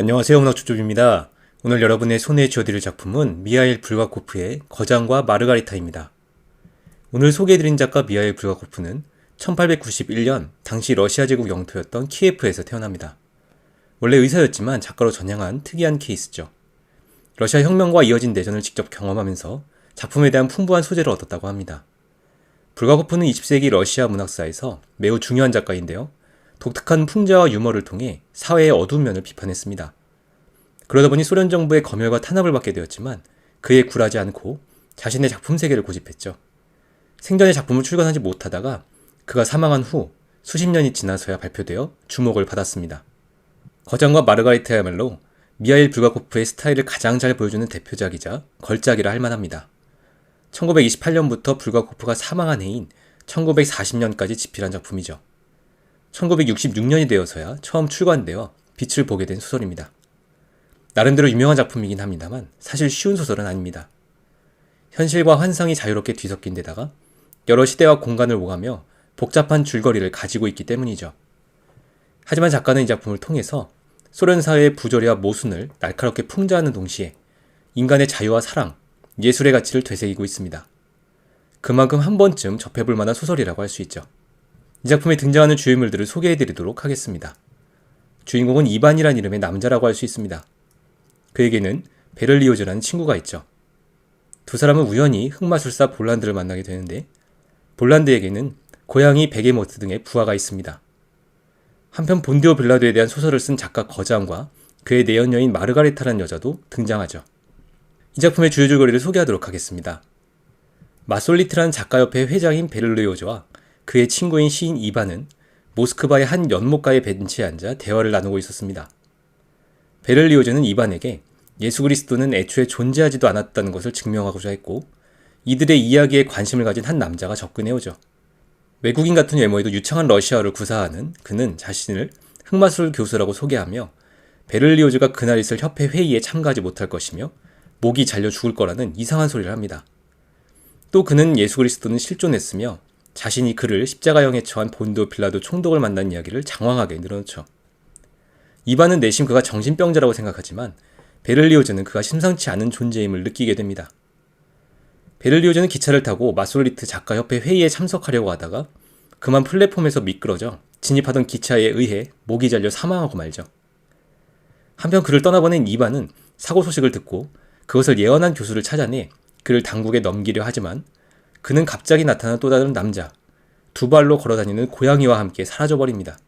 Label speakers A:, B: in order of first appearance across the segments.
A: 안녕하세요. 음악주조입니다. 오늘 여러분의 손에 쥐어드릴 작품은 미하일 불가코프의 거장과 마르가리타입니다. 오늘 소개해드린 작가 미하일 불가코프는 1891년 당시 러시아 제국 영토였던 키예프에서 태어납니다. 원래 의사였지만 작가로 전향한 특이한 케이스죠. 러시아 혁명과 이어진 내전을 직접 경험하면서 작품에 대한 풍부한 소재를 얻었다고 합니다. 불가코프는 20세기 러시아 문학사에서 매우 중요한 작가인데요. 독특한 풍자와 유머를 통해 사회의 어두운 면을 비판했습니다. 그러다 보니 소련 정부의 검열과 탄압을 받게 되었지만 그에 굴하지 않고 자신의 작품 세계를 고집했죠. 생전에 작품을 출간하지 못하다가 그가 사망한 후 수십 년이 지나서야 발표되어 주목을 받았습니다. 거장과 마르가리타야말로 미하일 불가코프의 스타일을 가장 잘 보여주는 대표작이자 걸작이라 할 만합니다. 1928년부터 불가코프가 사망한 해인 1940년까지 집필한 작품이죠. 1966년이 되어서야 처음 출간되어 빛을 보게 된 소설입니다. 나름대로 유명한 작품이긴 합니다만 사실 쉬운 소설은 아닙니다. 현실과 환상이 자유롭게 뒤섞인 데다가 여러 시대와 공간을 오가며 복잡한 줄거리를 가지고 있기 때문이죠. 하지만 작가는 이 작품을 통해서 소련 사회의 부조리와 모순을 날카롭게 풍자하는 동시에 인간의 자유와 사랑, 예술의 가치를 되새기고 있습니다. 그만큼 한 번쯤 접해볼 만한 소설이라고 할 수 있죠. 이 작품에 등장하는 주인물들을 소개해드리도록 하겠습니다. 주인공은 이반이란 이름의 남자라고 할 수 있습니다. 그에게는 베를리오즈라는 친구가 있죠. 두 사람은 우연히 흑마술사 볼란드를 만나게 되는데 볼란드에게는 고양이 베게모트 등의 부하가 있습니다. 한편 본디오 빌라도에 대한 소설을 쓴 작가 거장과 그의 내연녀인 마르가리타라는 여자도 등장하죠. 이 작품의 주요 줄거리를 소개하도록 하겠습니다. 마솔리트라는 작가협회 회장인 베를리오즈와 그의 친구인 시인 이반은 모스크바의 한 연못가의 벤치에 앉아 대화를 나누고 있었습니다. 베를리오즈는 이반에게 예수 그리스도는 애초에 존재하지도 않았다는 것을 증명하고자 했고 이들의 이야기에 관심을 가진 한 남자가 접근해 오죠. 외국인 같은 외모에도 유창한 러시아어를 구사하는 그는 자신을 흑마술 교수라고 소개하며 베를리오즈가 그날 있을 협회 회의에 참가하지 못할 것이며 목이 잘려 죽을 거라는 이상한 소리를 합니다. 또 그는 예수 그리스도는 실존했으며 자신이 그를 십자가형에 처한 본도 빌라도 총독을 만난 이야기를 장황하게 늘어놓죠. 이반은 내심 그가 정신병자라고 생각하지만 베를리오즈는 그가 심상치 않은 존재임을 느끼게 됩니다. 베를리오즈는 기차를 타고 마솔리트 작가협회 회의에 참석하려고 하다가 그만 플랫폼에서 미끄러져 진입하던 기차에 의해 목이 잘려 사망하고 말죠. 한편 그를 떠나보낸 이반은 사고 소식을 듣고 그것을 예언한 교수를 찾아내 그를 당국에 넘기려 하지만 그는 갑자기 나타난 또 다른 남자, 두 발로 걸어 다니는 고양이와 함께 사라져버립니다.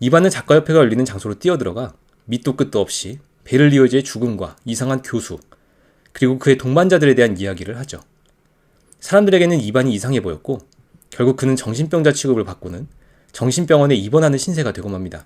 A: 이반은 작가협회가 열리는 장소로 뛰어들어가 밑도 끝도 없이 베를리오즈의 죽음과 이상한 교수, 그리고 그의 동반자들에 대한 이야기를 하죠. 사람들에게는 이반이 이상해 보였고, 결국 그는 정신병자 취급을 받고는 정신병원에 입원하는 신세가 되고 맙니다.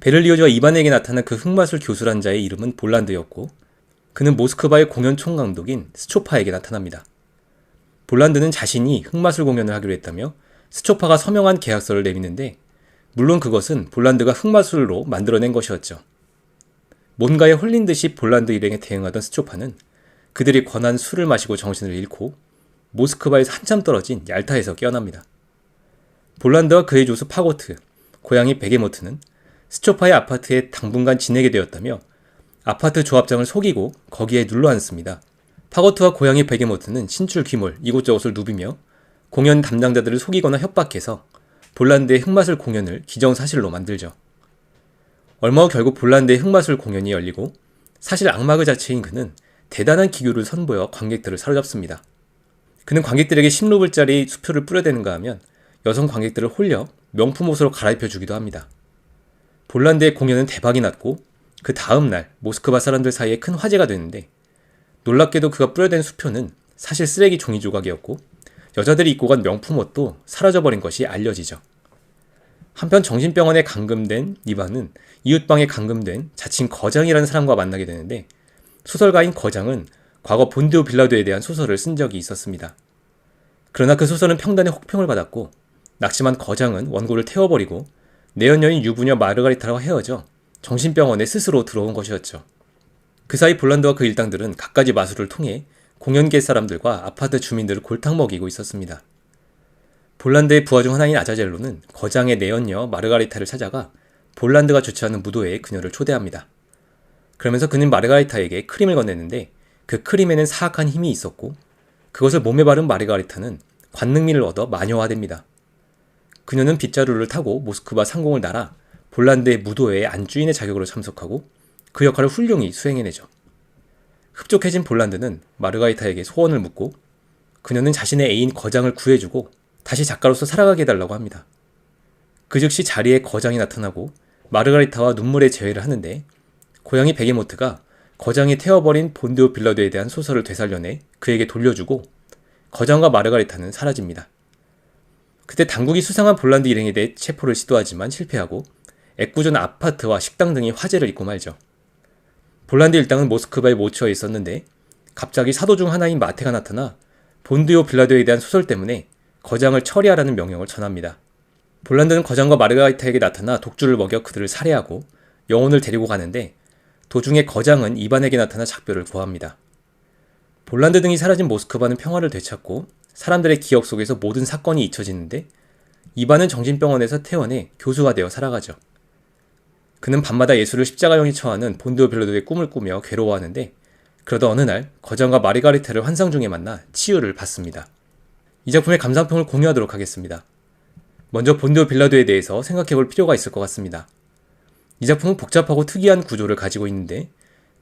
A: 베를리오즈와 이반에게 나타난 그 흑마술 교수란 자의 이름은 볼란드였고, 그는 모스크바의 공연 총감독인 스초파에게 나타납니다. 볼란드는 자신이 흑마술 공연을 하기로 했다며 스초파가 서명한 계약서를 내미는데 물론 그것은 볼란드가 흑마술로 만들어낸 것이었죠. 뭔가에 홀린 듯이 볼란드 일행에 대응하던 스초파는 그들이 권한 술을 마시고 정신을 잃고 모스크바에서 한참 떨어진 얄타에서 깨어납니다. 볼란드와 그의 조수 파고트, 고양이 베게모트는 스초파의 아파트에 당분간 지내게 되었다며 아파트 조합장을 속이고 거기에 눌러 앉습니다. 파고트와 고양이 베게모트는 신출 귀몰 이곳저곳을 누비며 공연 담당자들을 속이거나 협박해서 볼란드의 흑마술 공연을 기정사실로 만들죠. 얼마 후 결국 볼란드의 흑마술 공연이 열리고 사실 악마 그 자체인 그는 대단한 기교를 선보여 관객들을 사로잡습니다. 그는 관객들에게 10루블짜리 수표를 뿌려대는가 하면 여성 관객들을 홀려 명품 옷으로 갈아입혀 주기도 합니다. 볼란드의 공연은 대박이 났고 그 다음 날 모스크바 사람들 사이에 큰 화제가 되는데 놀랍게도 그가 뿌려댄 수표는 사실 쓰레기 종이 조각이었고 여자들이 입고 간 명품 옷도 사라져버린 것이 알려지죠. 한편 정신병원에 감금된 이반은 이웃방에 감금된 자칭 거장이라는 사람과 만나게 되는데 소설가인 거장은 과거 본디오 빌라도에 대한 소설을 쓴 적이 있었습니다. 그러나 그 소설은 평단의 혹평을 받았고 낙심한 거장은 원고를 태워버리고 내연녀인 유부녀 마르가리타와 헤어져 정신병원에 스스로 들어온 것이었죠. 그 사이 볼란드와 그 일당들은 갖가지 마술을 통해 공연계 사람들과 아파트 주민들을 골탕 먹이고 있었습니다. 볼란드의 부하 중 하나인 아자젤로는 거장의 내연녀 마르가리타를 찾아가 볼란드가 주최하는 무도회에 그녀를 초대합니다. 그러면서 그는 마르가리타에게 크림을 건넸는데 그 크림에는 사악한 힘이 있었고 그것을 몸에 바른 마르가리타는 관능미를 얻어 마녀화됩니다. 그녀는 빗자루를 타고 모스크바 상공을 날아 볼란드의 무도회에 안주인의 자격으로 참석하고 그 역할을 훌륭히 수행해내죠. 흡족해진 볼란드는 마르가리타에게 소원을 묻고 그녀는 자신의 애인 거장을 구해주고 다시 작가로서 살아가게 해달라고 합니다. 그 즉시 자리에 거장이 나타나고 마르가리타와 눈물의 재회를 하는데 고양이 베게모트가 거장이 태워버린 본드오 빌라드에 대한 소설을 되살려내 그에게 돌려주고 거장과 마르가리타는 사라집니다. 그때 당국이 수상한 볼란드 일행에 대해 체포를 시도하지만 실패하고 애꿎은 아파트와 식당 등이 화재를 입고 말죠. 볼란드 일당은 모스크바에 모처에 있었는데 갑자기 사도 중 하나인 마테가 나타나 본드요 빌라도에 대한 소설 때문에 거장을 처리하라는 명령을 전합니다. 볼란드는 거장과 마르가리타에게 나타나 독주를 먹여 그들을 살해하고 영혼을 데리고 가는데 도중에 거장은 이반에게 나타나 작별을 구합니다. 볼란드 등이 사라진 모스크바는 평화를 되찾고 사람들의 기억 속에서 모든 사건이 잊혀지는데 이반은 정신병원에서 퇴원해 교수가 되어 살아가죠. 그는 밤마다 예수를 십자가형에 처하는 본드오 빌라도의 꿈을 꾸며 괴로워하는데 그러다 어느 날 거장과 마리가리타를 환상 중에 만나 치유를 받습니다. 이 작품의 감상평을 공유하도록 하겠습니다. 먼저 본드오 빌라도에 대해서 생각해 볼 필요가 있을 것 같습니다. 이 작품은 복잡하고 특이한 구조를 가지고 있는데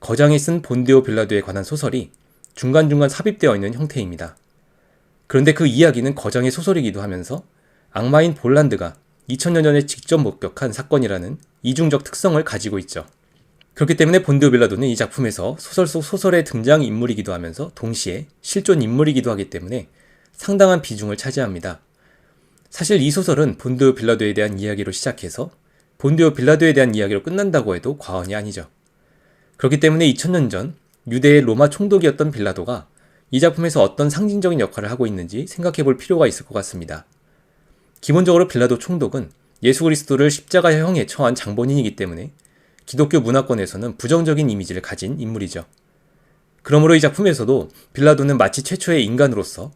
A: 거장이 쓴 본드오 빌라도에 관한 소설이 중간중간 삽입되어 있는 형태입니다. 그런데 그 이야기는 거장의 소설이기도 하면서 악마인 볼란드가 2000년 전에 직접 목격한 사건이라는 이중적 특성을 가지고 있죠. 그렇기 때문에 본드 빌라도는 이 작품에서 소설 속 소설의 등장 인물이기도 하면서 동시에 실존 인물이기도 하기 때문에 상당한 비중을 차지합니다. 사실 이 소설은 본드 빌라도에 대한 이야기로 시작해서 본드 빌라도에 대한 이야기로 끝난다고 해도 과언이 아니죠. 그렇기 때문에 2000년 전 유대의 로마 총독이었던 빌라도가 이 작품에서 어떤 상징적인 역할을 하고 있는지 생각해 볼 필요가 있을 것 같습니다. 기본적으로 빌라도 총독은 예수 그리스도를 십자가형에 처한 장본인이기 때문에 기독교 문화권에서는 부정적인 이미지를 가진 인물이죠. 그러므로 이 작품에서도 빌라도는 마치 최초의 인간으로서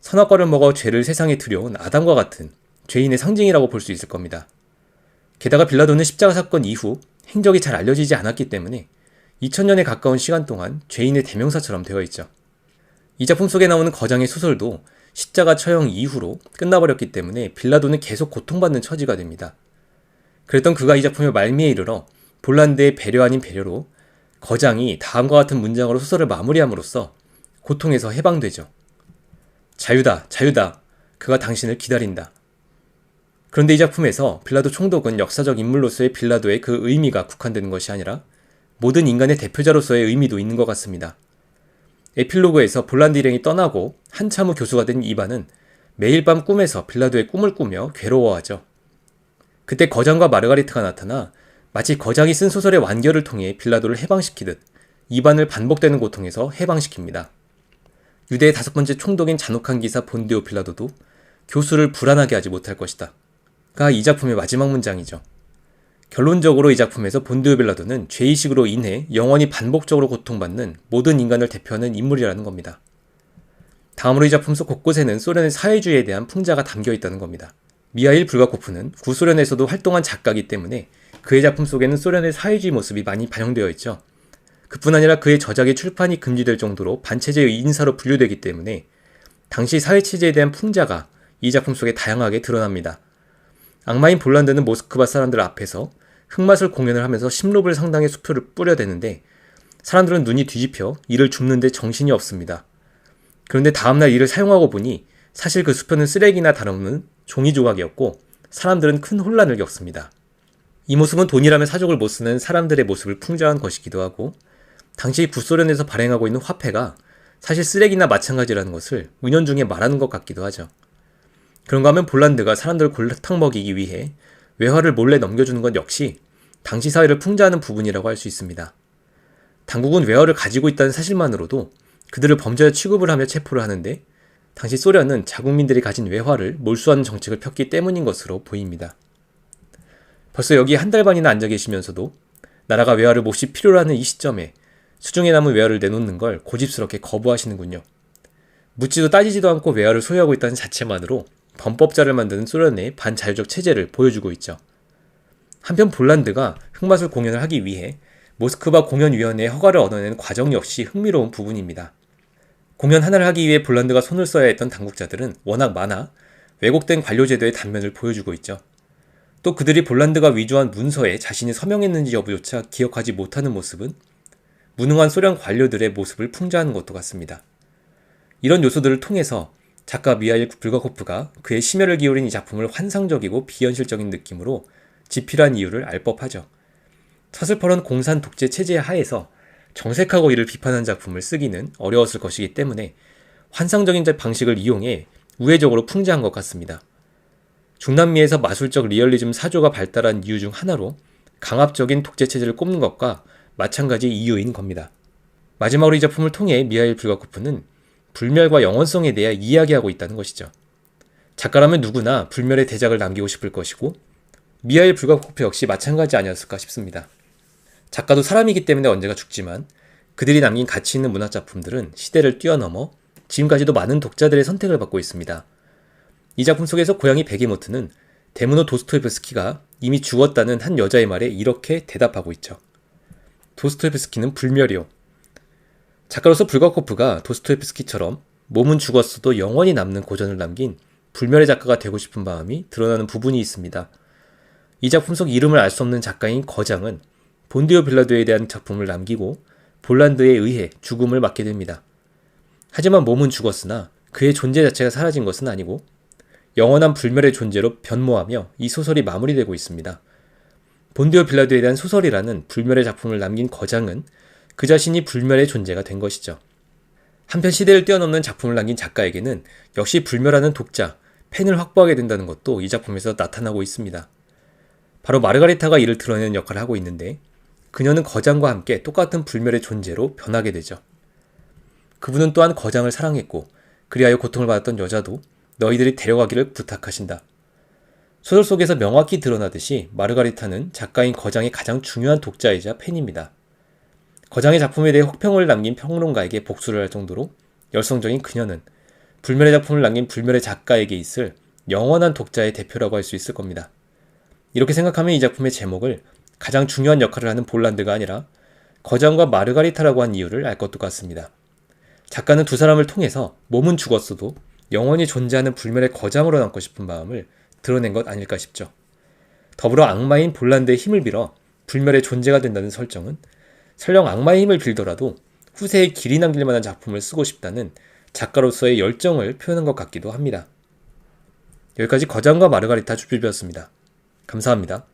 A: 선악과를 먹어 죄를 세상에 들여온 아담과 같은 죄인의 상징이라고 볼 수 있을 겁니다. 게다가 빌라도는 십자가 사건 이후 행적이 잘 알려지지 않았기 때문에 2000년에 가까운 시간 동안 죄인의 대명사처럼 되어 있죠. 이 작품 속에 나오는 거장의 소설도 십자가 처형 이후로 끝나버렸기 때문에 빌라도는 계속 고통받는 처지가 됩니다. 그랬던 그가 이 작품의 말미에 이르러 볼란드의 배려 아닌 배려로 거장이 다음과 같은 문장으로 소설을 마무리함으로써 고통에서 해방되죠. 자유다, 자유다. 그가 당신을 기다린다. 그런데 이 작품에서 빌라도 총독은 역사적 인물로서의 빌라도의 그 의미가 국한되는 것이 아니라 모든 인간의 대표자로서의 의미도 있는 것 같습니다. 에필로그에서 볼란드 일행이 떠나고 한참 후 교수가 된 이반은 매일 밤 꿈에서 빌라도의 꿈을 꾸며 괴로워하죠. 그때 거장과 마르가리트가 나타나 마치 거장이 쓴 소설의 완결을 통해 빌라도를 해방시키듯 이반을 반복되는 고통에서 해방시킵니다. 유대의 다섯 번째 총독인 잔혹한 기사 본디오 빌라도도 교수를 불안하게 하지 못할 것이다. 가 이 작품의 마지막 문장이죠. 결론적으로 이 작품에서 본드오 빌라도는 죄의식으로 인해 영원히 반복적으로 고통받는 모든 인간을 대표하는 인물이라는 겁니다. 다음으로 이 작품 속 곳곳에는 소련의 사회주의에 대한 풍자가 담겨 있다는 겁니다. 미하일 불가코프는 구소련에서도 활동한 작가이기 때문에 그의 작품 속에는 소련의 사회주의 모습이 많이 반영되어 있죠. 그뿐 아니라 그의 저작의 출판이 금지될 정도로 반체제의 인사로 분류되기 때문에 당시 사회체제에 대한 풍자가 이 작품 속에 다양하게 드러납니다. 악마인 볼란드는 모스크바 사람들 앞에서 흑마술 공연을 하면서 10루블 상당의 수표를 뿌려대는데 사람들은 눈이 뒤집혀 이를 줍는데 정신이 없습니다. 그런데 다음날 이를 사용하고 보니 사실 그 수표는 쓰레기나 다름없는 종이 조각이었고 사람들은 큰 혼란을 겪습니다. 이 모습은 돈이라면 사족을 못 쓰는 사람들의 모습을 풍자한 것이기도 하고 당시 구소련에서 발행하고 있는 화폐가 사실 쓰레기나 마찬가지라는 것을 은연중에 말하는 것 같기도 하죠. 그런가 하면 볼란드가 사람들을 골탕 먹이기 위해 외화를 몰래 넘겨주는 것 역시 당시 사회를 풍자하는 부분이라고 할 수 있습니다. 당국은 외화를 가지고 있다는 사실만으로도 그들을 범죄자 취급을 하며 체포를 하는데 당시 소련은 자국민들이 가진 외화를 몰수하는 정책을 폈기 때문인 것으로 보입니다. 벌써 여기 한 달 반이나 앉아 계시면서도 나라가 외화를 몹시 필요로 하는 이 시점에 수중에 남은 외화를 내놓는 걸 고집스럽게 거부하시는군요. 묻지도 따지지도 않고 외화를 소유하고 있다는 자체만으로 범법자를 만드는 소련의 반자유적 체제를 보여주고 있죠. 한편 볼란드가 흑마술 공연을 하기 위해 모스크바 공연위원회의 허가를 얻어내는 과정 역시 흥미로운 부분입니다. 공연 하나를 하기 위해 볼란드가 손을 써야 했던 당국자들은 워낙 많아 왜곡된 관료제도의 단면을 보여주고 있죠. 또 그들이 볼란드가 위조한 문서에 자신이 서명했는지 여부조차 기억하지 못하는 모습은 무능한 소련 관료들의 모습을 풍자하는 것도 같습니다. 이런 요소들을 통해서 작가 미하일 불가코프가 그의 심혈을 기울인 이 작품을 환상적이고 비현실적인 느낌으로 집필한 이유를 알 법하죠. 서슬퍼런 공산 독재 체제 하에서 정색하고 이를 비판한 작품을 쓰기는 어려웠을 것이기 때문에 환상적인 방식을 이용해 우회적으로 풍자한 것 같습니다. 중남미에서 마술적 리얼리즘 사조가 발달한 이유 중 하나로 강압적인 독재 체제를 꼽는 것과 마찬가지 이유인 겁니다. 마지막으로 이 작품을 통해 미하일 불가코프는 불멸과 영원성에 대해 이야기하고 있다는 것이죠. 작가라면 누구나 불멸의 대작을 남기고 싶을 것이고 미하일 불가코프 역시 마찬가지 아니었을까 싶습니다. 작가도 사람이기 때문에 언제가 죽지만 그들이 남긴 가치 있는 문학 작품들은 시대를 뛰어넘어 지금까지도 많은 독자들의 선택을 받고 있습니다. 이 작품 속에서 고양이 베기모트는 데무노 도스토옙스키가 이미 죽었다는 한 여자의 말에 이렇게 대답하고 있죠. 도스토옙스키는 불멸이요. 작가로서 불가코프가 도스토옙스키처럼 몸은 죽었어도 영원히 남는 고전을 남긴 불멸의 작가가 되고 싶은 마음이 드러나는 부분이 있습니다. 이 작품 속 이름을 알 수 없는 작가인 거장은 본디오 빌라드에 대한 작품을 남기고 볼란드에 의해 죽음을 맞게 됩니다. 하지만 몸은 죽었으나 그의 존재 자체가 사라진 것은 아니고 영원한 불멸의 존재로 변모하며 이 소설이 마무리되고 있습니다. 본디오 빌라드에 대한 소설이라는 불멸의 작품을 남긴 거장은 그 자신이 불멸의 존재가 된 것이죠. 한편 시대를 뛰어넘는 작품을 남긴 작가에게는 역시 불멸하는 독자, 팬을 확보하게 된다는 것도 이 작품에서 나타나고 있습니다. 바로 마르가리타가 이를 드러내는 역할을 하고 있는데 그녀는 거장과 함께 똑같은 불멸의 존재로 변하게 되죠. 그분은 또한 거장을 사랑했고 그리하여 고통을 받았던 여자도 너희들이 데려가기를 부탁하신다. 소설 속에서 명확히 드러나듯이 마르가리타는 작가인 거장의 가장 중요한 독자이자 팬입니다. 거장의 작품에 대해 혹평을 남긴 평론가에게 복수를 할 정도로 열성적인 그녀는 불멸의 작품을 남긴 불멸의 작가에게 있을 영원한 독자의 대표라고 할 수 있을 겁니다. 이렇게 생각하면 이 작품의 제목을 가장 중요한 역할을 하는 볼란드가 아니라 거장과 마르가리타라고 한 이유를 알 것도 같습니다. 작가는 두 사람을 통해서 몸은 죽었어도 영원히 존재하는 불멸의 거장으로 남고 싶은 마음을 드러낸 것 아닐까 싶죠. 더불어 악마인 볼란드의 힘을 빌어 불멸의 존재가 된다는 설정은 설령 악마의 힘을 빌더라도 후세에 길이 남길 만한 작품을 쓰고 싶다는 작가로서의 열정을 표현한 것 같기도 합니다. 여기까지 거장과 마르가리타 주필비였습니다. 감사합니다.